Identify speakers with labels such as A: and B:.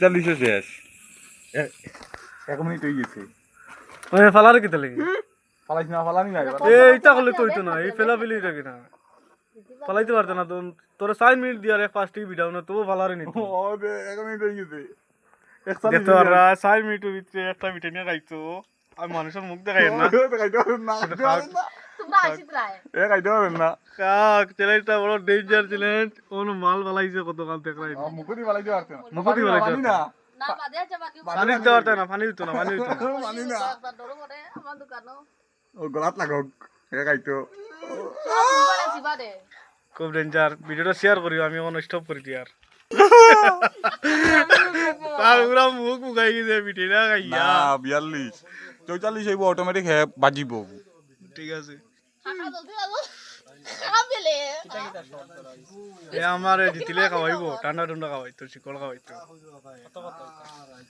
A: চাল্লিশে শেষ।
B: এক মিনিট হয়ে গেছে।
C: ওই ফালার কিতা লাগি?
B: ফালাইছি না ফালানি না
C: এইটা করলে তো হইতো না এই ফেলা ফেলি রাখি না ফালাইতে পারতো না তো তোর চার মিনিট দিয়ে এক পাঁচটি ভিডিও না তবু ফালারে
B: রে, এক মিনিট হয়ে গেছে।
C: চার মিনিটের ভিতরে একটা মিটে নিয়ে খাইতো আর মানুষের মুখ দেখাই না।
B: এ খাইতে পারবেন না।
C: কাক চ্যালেঞ্জটা বড় ডেঞ্জার চ্যালেঞ্জ ওন মাল ফালাইছে কত কাল
B: না। না
D: আছে বাকি
C: পানি দিতে পারতো না পানি দিত না পানি দিত না।
B: পানি না।
D: একবার ডরো করে আমার দোকানও।
B: ও গলাত লাগাও এ খাইতো
D: তোমার আছে বাদে।
C: খুব ডেঞ্জার ভিডিওটা শেয়ার করিও আমি অন স্টপ করে দিই আর। তার পুরা মুখ মুখাই গেছে পিঠেটা
B: না
C: খাইয়া।
B: বিয়াল্লিশ। চৌচল্লিশ হইব অটোমেটিক হে বাজিব।
C: ঠিক আছে। আমার জিতিলে খাওয়াইব ঠান্ডা ঠান্ডা খাওয়াইতো শিকড় খাওয়াইতো